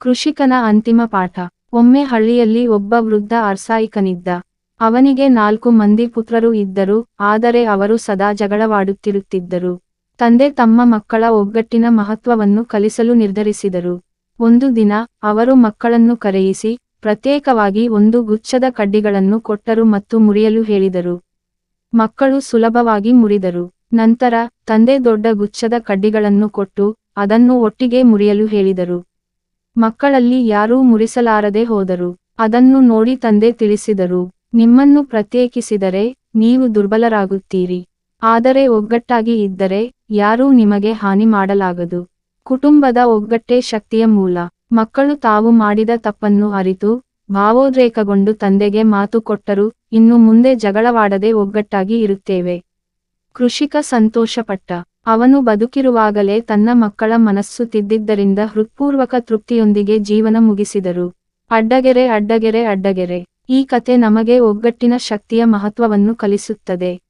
ಕೃಷಿಕನ ಅಂತಿಮ ಪಾಠ. ಒಮ್ಮೆ ಹಳ್ಳಿಯಲ್ಲಿ ಒಬ್ಬ ವೃದ್ಧ ಅರ್ಸಾಯಿಕನಿದ್ದ. ಅವನಿಗೆ ನಾಲ್ಕು ಮಂದಿ ಪುತ್ರರು ಇದ್ದರು, ಆದರೆ ಅವರು ಸದಾ ಜಗಳವಾಡುತ್ತಿರುತ್ತಿದ್ದರು. ತಂದೆ ತಮ್ಮ ಮಕ್ಕಳ ಒಗ್ಗಟ್ಟಿನ ಮಹತ್ವವನ್ನು ಕಲಿಸಲು ನಿರ್ಧರಿಸಿದರು. ಒಂದು ದಿನ, ಅವರು ಮಕ್ಕಳನ್ನು ಕರೆಯಿಸಿ, ಪ್ರತ್ಯೇಕವಾಗಿ ಒಂದು ಗುಚ್ಛದ ಕಡ್ಡಿಗಳನ್ನು ಕೊಟ್ಟರು ಮತ್ತು ಮುರಿಯಲು ಹೇಳಿದರು. ಮಕ್ಕಳು ಸುಲಭವಾಗಿ ಮುರಿದರು. ನಂತರ, ತಂದೆ ದೊಡ್ಡ ಗುಚ್ಛದ ಕಡ್ಡಿಗಳನ್ನು ಕೊಟ್ಟು, ಅದನ್ನು ಒಟ್ಟಿಗೆ ಮುರಿಯಲು ಹೇಳಿದರು. ಮಕ್ಕಳಲ್ಲಿ ಯಾರೂ ಮುರಿಸಲಾರದೆ ಹೋದರು. ಅದನ್ನು ನೋಡಿ ತಂದೆ ತಿಳಿಸಿದರು, ನಿಮ್ಮನ್ನು ಪ್ರತ್ಯೇಕಿಸಿದರೆ ನೀವು ದುರ್ಬಲರಾಗುತ್ತೀರಿ. ಆದರೆ ಒಗ್ಗಟ್ಟಾಗಿ ಇದ್ದರೆ ಯಾರೂ ನಿಮಗೆ ಹಾನಿ ಮಾಡಲಾಗದು. ಕುಟುಂಬದ ಒಗ್ಗಟ್ಟೆ ಶಕ್ತಿಯ ಮೂಲ. ಮಕ್ಕಳು ತಾವು ಮಾಡಿದ ತಪ್ಪನ್ನು ಅರಿತು, ಭಾವೋದ್ರೇಕಗೊಂಡು ತಂದೆಗೆ ಮಾತು ಕೊಟ್ಟರು, ಇನ್ನು ಮುಂದೆ ಜಗಳವಾಡದೆ ಒಗ್ಗಟ್ಟಾಗಿ ಇರುತ್ತೇವೆ. ಕೃಷಿಕ ಸಂತೋಷಪಟ್ಟ. ಅವನು ಬದುಕಿರುವಾಗಲೇ ತನ್ನ ಮಕ್ಕಳ ಮನಸ್ಸು ತಿದ್ದಿದ್ದರಿಂದ ಹೃತ್ಪೂರ್ವಕ ತೃಪ್ತಿಯೊಂದಿಗೆ ಜೀವನ ಮುಗಿಸಿದರು. ಅಡ್ಡಗೆರೆ ಅಡ್ಡಗೆರೆ ಅಡ್ಡಗೆರೆ. ಈ ಕತೆ ನಮಗೆ ಒಗ್ಗಟ್ಟಿನ ಶಕ್ತಿಯ ಮಹತ್ವವನ್ನು ಕಲಿಸುತ್ತದೆ.